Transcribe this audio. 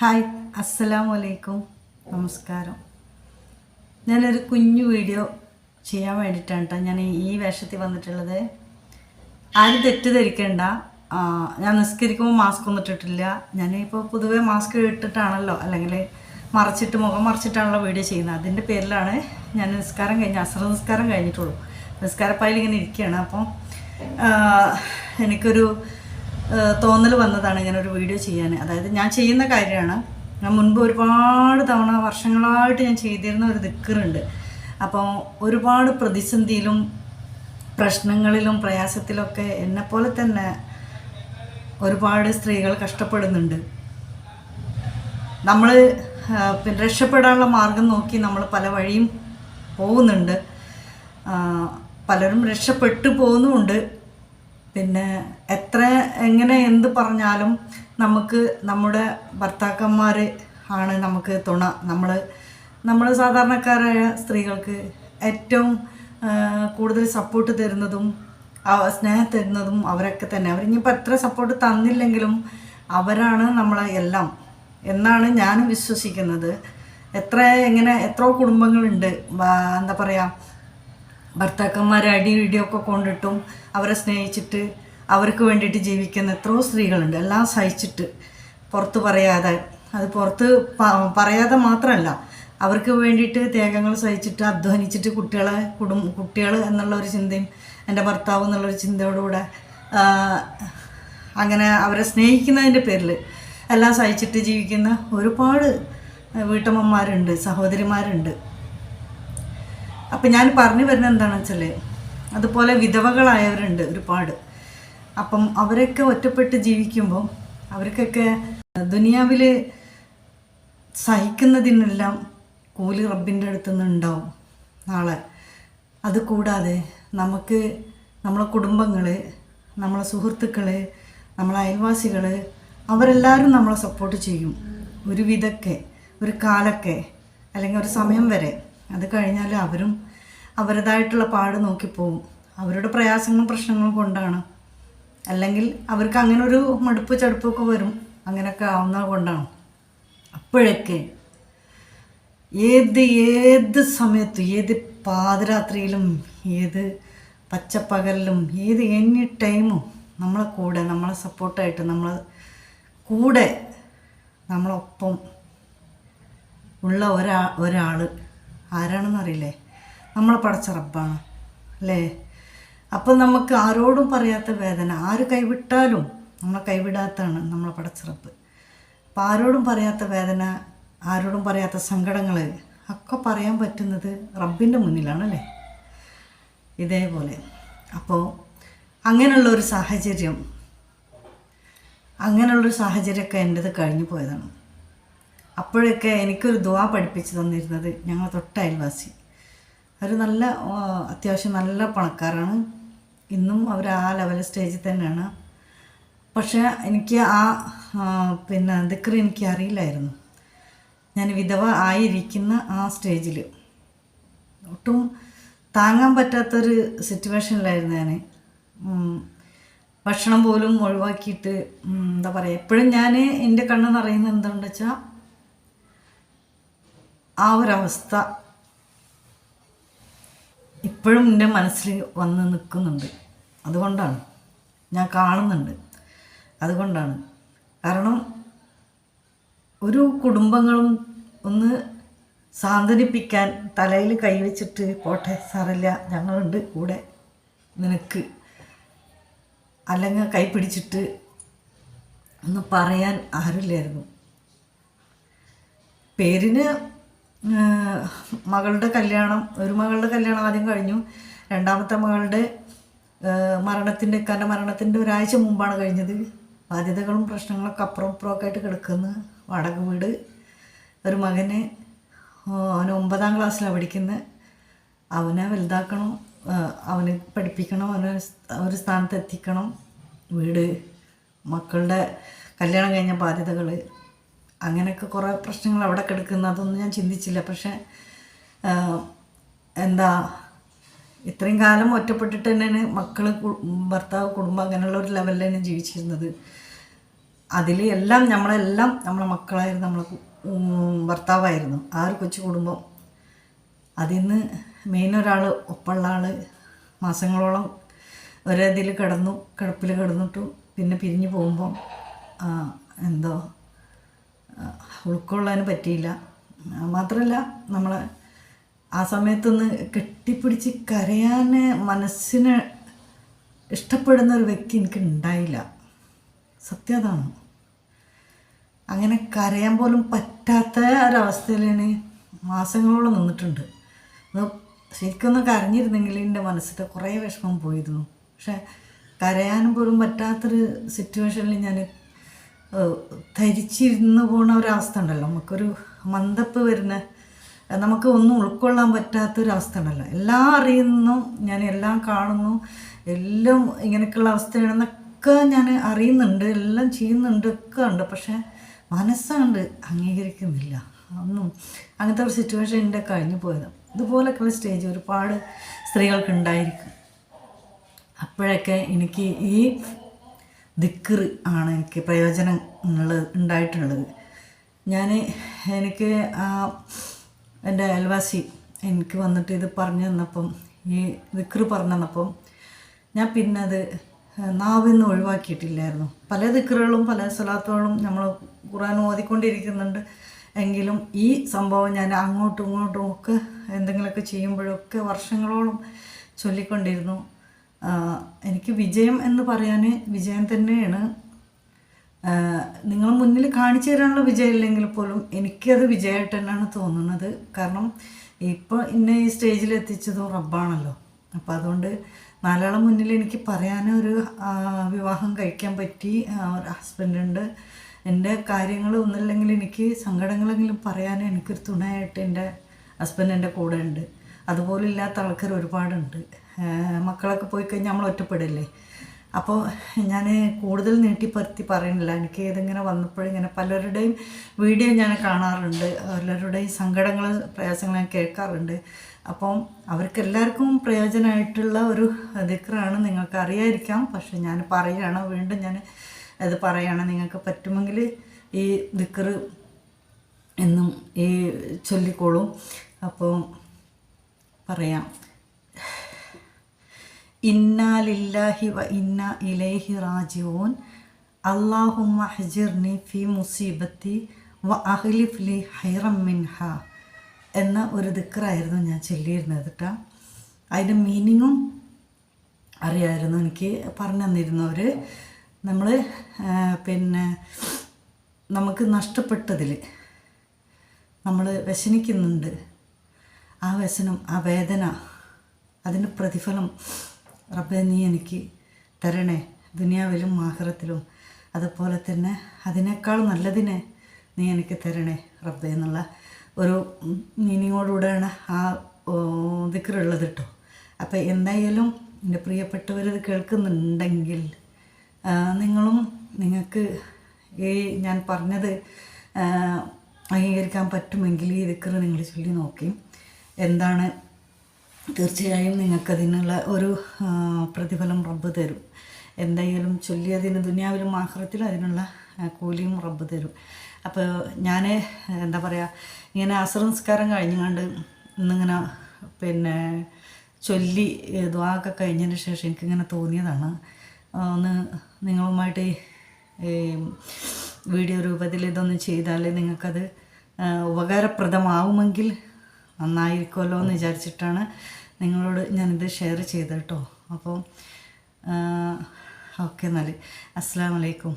Hi അസ്സലാമു അലൈക്കും നമസ്കാരം. ഞാനൊരു കുഞ്ഞു വീഡിയോ ചെയ്യാൻ വേണ്ടിയിട്ടാണ് കേട്ടോ ഞാൻ ഈ വേഷത്തിൽ വന്നിട്ടുള്ളത്. ആരും തെറ്റിദ്ധരിക്കണ്ട. ഞാൻ നിസ്കരിക്കുമ്പോൾ മാസ്ക് ഒന്നും ഇട്ടിട്ടില്ല. ഞാനിപ്പോൾ പൊതുവേ മാസ്ക് ഇട്ടിട്ടാണല്ലോ. അല്ലെങ്കിൽ മറച്ചിട്ട് മുഖം മറച്ചിട്ടാണല്ലോ വീഡിയോ ചെയ്യുന്നത്. അതിന്റെ പേരിലാണ് ഞാൻ നിസ്കാരം കഴിഞ്ഞ് അസ്ര നിസ്കാരം കഴിഞ്ഞിട്ടുള്ളൂ. നിസ്കാരപ്പായിൽ ഇങ്ങനെ ഇരിക്കുകയാണ്. അപ്പം എനിക്കൊരു തോന്നൽ വന്നതാണ് ഇങ്ങനെ ഒരു വീഡിയോ ചെയ്യാൻ. അതായത് ഞാൻ ചെയ്യുന്ന കാര്യമാണ്. ഞാൻ മുൻപ് ഒരുപാട് തവണ വർഷങ്ങളായിട്ട് ഞാൻ ചെയ്തിരുന്ന ഒരു ദിക്കറുണ്ട്. അപ്പോൾ ഒരുപാട് പ്രതിസന്ധിയിലും പ്രശ്നങ്ങളിലും പ്രയാസത്തിലൊക്കെ എന്നെപ്പോലെ തന്നെ ഒരുപാട് സ്ത്രീകൾ കഷ്ടപ്പെടുന്നുണ്ട്. നമ്മൾ പിന്നെ രക്ഷപ്പെടാനുള്ള മാർഗം നോക്കി നമ്മൾ പല വഴിയും പോകുന്നുണ്ട്. പലരും രക്ഷപ്പെട്ടു പോകുന്നുമുണ്ട്. പിന്നെ എത്ര എങ്ങനെ എന്ത് പറഞ്ഞാലും നമുക്ക് നമ്മുടെ ഭർത്താക്കന്മാർ ആണ് നമുക്ക് തുണ. നമ്മൾ നമ്മൾ സാധാരണക്കാരായ സ്ത്രീകൾക്ക് ഏറ്റവും കൂടുതൽ സപ്പോർട്ട് തരുന്നതും സ്നേഹം തരുന്നതും അവരൊക്കെ തന്നെ. അവരിനിപ്പോൾ എത്ര സപ്പോർട്ട് തന്നില്ലെങ്കിലും അവരാണ് നമ്മളെ എല്ലാം എന്നാണ് ഞാനും വിശ്വസിക്കുന്നത്. എത്ര എങ്ങനെ എത്രയോ കുടുംബങ്ങളുണ്ട്. എന്താ പറയുക ഭർത്താക്കന്മാരെ അടി ഇടിയൊക്കെ കൊണ്ടിട്ടും അവരെ സ്നേഹിച്ചിട്ട് അവർക്ക് വേണ്ടിയിട്ട് ജീവിക്കുന്ന എത്രയോ സ്ത്രീകളുണ്ട്. എല്ലാം സഹിച്ചിട്ട് പുറത്ത് പറയാതെ അത് പുറത്ത് പറയാതെ മാത്രമല്ല അവർക്ക് വേണ്ടിയിട്ട് ത്യാഗങ്ങൾ സഹിച്ചിട്ട് അധ്വാനിച്ചിട്ട് കുട്ടികളെ കുടും കുട്ടികൾ എന്നുള്ള ഒരു ചിന്തയും എന്റെ ഭർത്താവ് എന്നുള്ളൊരു ചിന്തയോടുകൂടെ അങ്ങനെ അവരെ സ്നേഹിക്കുന്നതിന്റെ പേരിൽ എല്ലാം സഹിച്ചിട്ട് ജീവിക്കുന്ന ഒരുപാട് വീട്ടമ്മമാരുണ്ട് സഹോദരിമാരുണ്ട്. അപ്പം ഞാൻ പറഞ്ഞു വരുന്നത് എന്താണെന്ന് വെച്ചാൽ അതുപോലെ വിധവകളായവരുണ്ട് ഒരുപാട്. അപ്പം അവരൊക്കെ ഒറ്റപ്പെട്ട് ജീവിക്കുമ്പോൾ അവർക്കൊക്കെ ദുനിയാവിൽ സഹിക്കുന്നതിനെല്ലാം കൂലി റബ്ബിന്റെ അടുത്ത് നിന്ന് ഉണ്ടാവും നാളെ. അത് കൂടാതെ നമുക്ക് നമ്മളെ കുടുംബങ്ങൾ നമ്മളെ സുഹൃത്തുക്കൾ നമ്മളെ അയൽവാസികൾ അവരെല്ലാവരും നമ്മളെ സപ്പോർട്ട് ചെയ്യും. ഒരു വിധക്കെ ഒരു കാലൊക്കെ അല്ലെങ്കിൽ ഒരു സമയം വരെ. അത് കഴിഞ്ഞാൽ അവരും അവരുടേതായിട്ടുള്ള പാട് നോക്കിപ്പോവും. അവരുടെ പ്രയാസങ്ങളും പ്രശ്നങ്ങളും കൊണ്ടാണ്. അല്ലെങ്കിൽ അവർക്ക് അങ്ങനെ ഒരു മടുപ്പ് ചടുപ്പൊക്കെ വരും. അങ്ങനെയൊക്കെ ആവുന്നത് കൊണ്ടാണ്. അപ്പോഴൊക്കെ ഏത് ഏത് സമയത്തും ഏത് പാതിരാത്രിയിലും ഏത് പച്ചപ്പകലിലും ഏത് എനി ടൈമും നമ്മളെ കൂടെ നമ്മളെ സപ്പോർട്ടായിട്ട് നമ്മൾ കൂടെ നമ്മളൊപ്പം ഉള്ള ഒരാ ഒരാൾ ആരാണെന്ന് അറിയില്ലേ? നമ്മളെ പടച്ച റബ്ബാണ് അല്ലേ? അപ്പം നമുക്ക് ആരോടും പറയാത്ത വേദന. ആര് കൈവിട്ടാലും നമ്മളെ കൈവിടാത്താണ് നമ്മളെ പടച്ച റബ്ബ്. അപ്പം ആരോടും പറയാത്ത വേദന ആരോടും പറയാത്ത സങ്കടങ്ങൾ ഒക്കെ പറയാൻ പറ്റുന്നത് റബ്ബിന്റെ മുന്നിലാണല്ലേ ഇതേപോലെ. അപ്പോൾ അങ്ങനെയുള്ള ഒരു സാഹചര്യം അങ്ങനെയുള്ളൊരു സാഹചര്യമൊക്കെ എന്റെത് കഴിഞ്ഞു പോയതാണ്. അപ്പോഴൊക്കെ എനിക്കൊരു ദുവാ പഠിപ്പിച്ചു തന്നിരുന്നത് ഞങ്ങൾ തൊട്ട അയൽവാസി. അവർ നല്ല അത്യാവശ്യം നല്ല പണക്കാരാണ്. ഇന്നും അവർ ആ ലെവൽ സ്റ്റേജിൽ തന്നെയാണ്. പക്ഷേ എനിക്ക് ആ പിന്നെ ദിക്കറി എനിക്ക് അറിയില്ലായിരുന്നു. ഞാൻ വിധവ ആയിരിക്കുന്ന ആ സ്റ്റേജിൽ ഒട്ടും താങ്ങാൻ പറ്റാത്തൊരു സിറ്റുവേഷനിലായിരുന്നു ഞാൻ ഭക്ഷണം പോലും ഒഴിവാക്കിയിട്ട് എന്താ പറയുക എപ്പോഴും ഞാൻ എന്റെ കണ്ണ് അറിയുന്നത് എന്താണെന്ന് വെച്ചാൽ ആ ഒരവസ്ഥ ഇപ്പോഴും എന്റെ മനസ്സിൽ വന്ന് നിൽക്കുന്നുണ്ട്. അതുകൊണ്ടാണ്. ഞാൻ കാണുന്നുണ്ട്. അതുകൊണ്ടാണ്. കാരണം ഒരു കുടുംബങ്ങളും ഒന്ന് സാന്ത്വനിപ്പിക്കാൻ തലയിൽ കൈവച്ചിട്ട് പോട്ടെ സാറില്ല ഞങ്ങളുണ്ട് കൂടെ നിനക്ക്. അല്ലെങ്കിൽ കൈ പിടിച്ചിട്ട് ഒന്ന് പറയാൻ ആരുമില്ലായിരുന്നു. പേരിന് മകളുടെ കല്യാണം ഒരു മകളുടെ കല്യാണം ആദ്യം കഴിഞ്ഞു. രണ്ടാമത്തെ മകളുടെ മരണത്തിന്റെ ഇക്കാന്റെ മരണത്തിന്റെ ഒരാഴ്ച മുമ്പാണ് കഴിഞ്ഞത്. ബാധ്യതകളും പ്രശ്നങ്ങളൊക്കെ അപ്പുറം ഇപ്പുറമൊക്കെ ആയിട്ട് കിടക്കുന്ന. വാടക വീട് ഒരു മകന് അവന് ഒമ്പതാം ക്ലാസ്സിലാണ് പഠിക്കുന്നത് അവനെ വലുതാക്കണം അവനെ പഠിപ്പിക്കണം അവനെ ഒരു സ്ഥാനത്ത് എത്തിക്കണം. വീട് മക്കളുടെ കല്യാണം കഴിഞ്ഞ ബാധ്യതകൾ അങ്ങനെയൊക്കെ കുറേ പ്രശ്നങ്ങൾ അവിടെ കിടക്കുന്ന. അതൊന്നും ഞാൻ ചിന്തിച്ചില്ല. പക്ഷേ എന്താ ഇത്രയും കാലം ഒറ്റപ്പെട്ടിട്ട് തന്നെയാണ് മക്കൾ ഭർത്താവ് കുടുംബം അങ്ങനെയുള്ള ഒരു ലെവലിൽ തന്നെ ജീവിച്ചിരുന്നത്. അതിൽ എല്ലാം നമ്മളെല്ലാം നമ്മളെ മക്കളായിരുന്നു. നമ്മളെ ഭർത്താവായിരുന്നു. ആ ഒരു കൊച്ചു കുടുംബം. അതിൽ നിന്ന് മെയിൻ ഒരാൾ ഒപ്പമുള്ള ആൾ മാസങ്ങളോളം ഒരതിൽ കിടന്നു കിടപ്പിൽ കിടന്നിട്ടു പിന്നെ പിരിഞ്ഞു പോകുമ്പം എന്തോ ഉൾക്കൊള്ളാൻ പറ്റിയില്ല. മാത്രമല്ല നമ്മൾ ആ സമയത്തൊന്ന് കെട്ടിപ്പിടിച്ച് കരയാൻ മനസ്സിന് ഇഷ്ടപ്പെടുന്ന ഒരു വ്യക്തി എനിക്ക് ഉണ്ടായില്ല. സത്യതാണ് അങ്ങനെ കരയാൻ പോലും പറ്റാത്ത ഒരവസ്ഥയിലാണ് മാസങ്ങളോളം നിന്നിട്ടുണ്ട്. അത് ശരിക്കൊന്ന് കരഞ്ഞിരുന്നെങ്കിൽ എന്റെ മനസ്സിൽ കുറേ വിഷമം പോയിരുന്നു. പക്ഷേ കരയാനും പോലും പറ്റാത്തൊരു സിറ്റുവേഷനിൽ ഞാൻ ധരിച്ചിരുന്ന് പോണ ഒരവസ്ഥ ഉണ്ടല്ലോ. നമുക്കൊരു മന്ദപ്പ് വരുന്ന നമുക്ക് ഒന്നും ഉൾക്കൊള്ളാൻ പറ്റാത്തൊരവസ്ഥ ഉണ്ടല്ലോ. എല്ലാം അറിയുന്നു ഞാൻ എല്ലാം കാണുന്നു എല്ലാം ഇങ്ങനെയൊക്കെയുള്ള അവസ്ഥയാണെന്നൊക്കെ ഞാൻ അറിയുന്നുണ്ട് എല്ലാം ചെയ്യുന്നുണ്ട് ഒക്കെ ഉണ്ട്. പക്ഷേ മനസ്സുകൊണ്ട് അംഗീകരിക്കുന്നില്ല. ഒന്നും അങ്ങനത്തെ ഒരു സിറ്റുവേഷൻ എന്റെ കഴിഞ്ഞു പോയത്. ഇതുപോലൊക്കെയുള്ള സ്റ്റേജ് ഒരുപാട് സ്ത്രീകൾക്ക് ഉണ്ടായിരിക്കും അപ്പോഴൊക്കെ എനിക്ക് ഈ ദിക്കറ് ആണ് എനിക്ക് പ്രയോജനങ്ങൾ ഉണ്ടായിട്ടുള്ളത്. ഞാൻ എനിക്ക് ആ എന്റെ അയൽവാസി എനിക്ക് വന്നിട്ട് ഇത് പറഞ്ഞു തന്നപ്പം ഈ ദിക്കറ് പറഞ്ഞു തന്നപ്പം ഞാൻ പിന്നെ അത് നാവിൽ നിന്ന് ഒഴിവാക്കിയിട്ടില്ലായിരുന്നു. പല ദിക്കറുകളും പല സ്ഥലത്തുകളും നമ്മൾ ഖുറാൻ ഓതിക്കൊണ്ടിരിക്കുന്നുണ്ട് എങ്കിലും ഈ സംഭവം ഞാൻ അങ്ങോട്ടും ഇങ്ങോട്ടും ഒക്കെ എന്തെങ്കിലുമൊക്കെ ചെയ്യുമ്പോഴൊക്കെ വർഷങ്ങളോളം ചൊല്ലിക്കൊണ്ടിരുന്നു. എനിക്ക് വിജയം എന്ന് പറയാൻ വിജയം തന്നെയാണ്. നിങ്ങൾ മുന്നിൽ കാണിച്ചു തരാനുള്ള വിജയം ഇല്ലെങ്കിൽ പോലും എനിക്കത് വിജയമായിട്ട് തന്നെയാണ് തോന്നുന്നത്. കാരണം ഇപ്പോൾ ഇന്ന ഈ സ്റ്റേജിൽ എത്തിച്ചതും റബ്ബാണല്ലോ. അപ്പോൾ അതുകൊണ്ട് നാലാളെ മുന്നിൽ എനിക്ക് പറയാനൊരു വിവാഹം കഴിക്കാൻ പറ്റി. ഒരു ഹസ്ബൻഡുണ്ട് എന്റെ കാര്യങ്ങൾ ഒന്നുമില്ലെങ്കിൽ എനിക്ക് സങ്കടങ്ങളെങ്കിലും പറയാൻ എനിക്കൊരു തുണയായിട്ട് എന്റെ ഹസ്ബൻഡ് എന്റെ കൂടെ ഉണ്ട്. അതുപോലെ ഇല്ലാത്ത ആൾക്കാർ ഒരുപാടുണ്ട്. മക്കളൊക്കെ പോയി കഴിഞ്ഞാൽ നമ്മൾ ഒറ്റപ്പെടില്ലേ? അപ്പോൾ ഞാൻ കൂടുതൽ നീട്ടിപ്പരുത്തി പറയുന്നില്ല എനിക്ക് ഇതിങ്ങനെ വന്നപ്പോഴിങ്ങനെ പലരുടെയും വീഡിയോ ഞാൻ കാണാറുണ്ട്. പലരുടെയും സങ്കടങ്ങൾ പ്രയാസങ്ങൾ ഞാൻ കേൾക്കാറുണ്ട്. അപ്പം അവർക്ക് എല്ലാവർക്കും പ്രയോജനമായിട്ടുള്ള ഒരു ദിക്റാണ് നിങ്ങൾക്ക് അറിയായിരിക്കാം. പക്ഷെ ഞാൻ പറയുകയാണ് വീണ്ടും ഞാൻ അത് പറയുകയാണ് നിങ്ങൾക്ക് പറ്റുമെങ്കിൽ ഈ ദിക്റ് എന്നും ഈ ചൊല്ലിക്കോളും. അപ്പോൾ പറയാം. ഇന്നാലില്ലാഹി വ ഇന്ന ഇലൈഹി റാജിഊൻ. അള്ളാഹുമ്മ ഹജിർനി ഫി മുസീബത്തി വ അഹ്ലിഫ് ലി ഹൈറം മിൻഹ. എന്ന ഒരു ദിക്റായിരുന്നു ഞാൻ ചൊല്ലിയിരുന്നത് കേട്ടോ. അതിന്റെ മീനിങ്ങും അറിയായിരുന്നു എനിക്ക് പറഞ്ഞു തന്നിരുന്നവർ നമ്മൾ പിന്നെ നമുക്ക് നഷ്ടപ്പെട്ടതിൽ നമ്മൾ വ്യസനിക്കുന്നുണ്ട്. ആ വ്യസനം ആ വേദന അതിന്റെ പ്രതിഫലം റബ്ബെ നീ എനിക്ക് തരണേ ദുനിയാവിലും ആഹ്റത്തിലും. അതുപോലെ തന്നെ അതിനേക്കാൾ നല്ലതിനെ നീ എനിക്ക് തരണേ റബ്ബെ എന്നുള്ള ഒരു മീനിങ്ങോടുകൂടെയാണ് ആ ദിക്കറുള്ളത് കേട്ടോ. അപ്പോൾ എന്തായാലും എന്റെ പ്രിയപ്പെട്ടവരത് കേൾക്കുന്നുണ്ടെങ്കിൽ നിങ്ങളും നിങ്ങൾക്ക് ഈ ഞാൻ പറഞ്ഞത് അംഗീകരിക്കാൻ പറ്റുമെങ്കിൽ ഈ ദിക്കറ് നിങ്ങൾ ചൊല്ലി നോക്കി. എന്താണ് തീർച്ചയായും നിങ്ങൾക്കതിനുള്ള ഒരു പ്രതിഫലം റബ്ബ് തരും. എന്തായാലും ചൊല്ലിയതിന് ദുനിയാവിലും ആഹ്റത്തിലും അതിനുള്ള കൂലിയും റബ്ബ് തരും. അപ്പോൾ ഞാൻ എന്താ പറയുക ഇങ്ങനെ അസംസ്കാരം കഴിഞ്ഞുകൊണ്ട് ഇന്നിങ്ങനെ പിന്നെ ചൊല്ലി ദ്വാക്കെ കഴിഞ്ഞതിന് ശേഷം എനിക്കിങ്ങനെ തോന്നിയതാണ്. ഒന്ന് നിങ്ങളുമായിട്ട് വീഡിയോ രൂപത്തിൽ ഇതൊന്ന് ചെയ്താൽ നിങ്ങൾക്കത് ഉപകാരപ്രദമാവുമെങ്കിൽ നന്നായിരിക്കുമല്ലോ എന്ന് വിചാരിച്ചിട്ടാണ് നിങ്ങളോട് ഞാനിത് ഷെയർ ചെയ്തത് കേട്ടോ. അപ്പോൾ ഓക്കെ എന്നാൽ അസ്സാം വലൈക്കും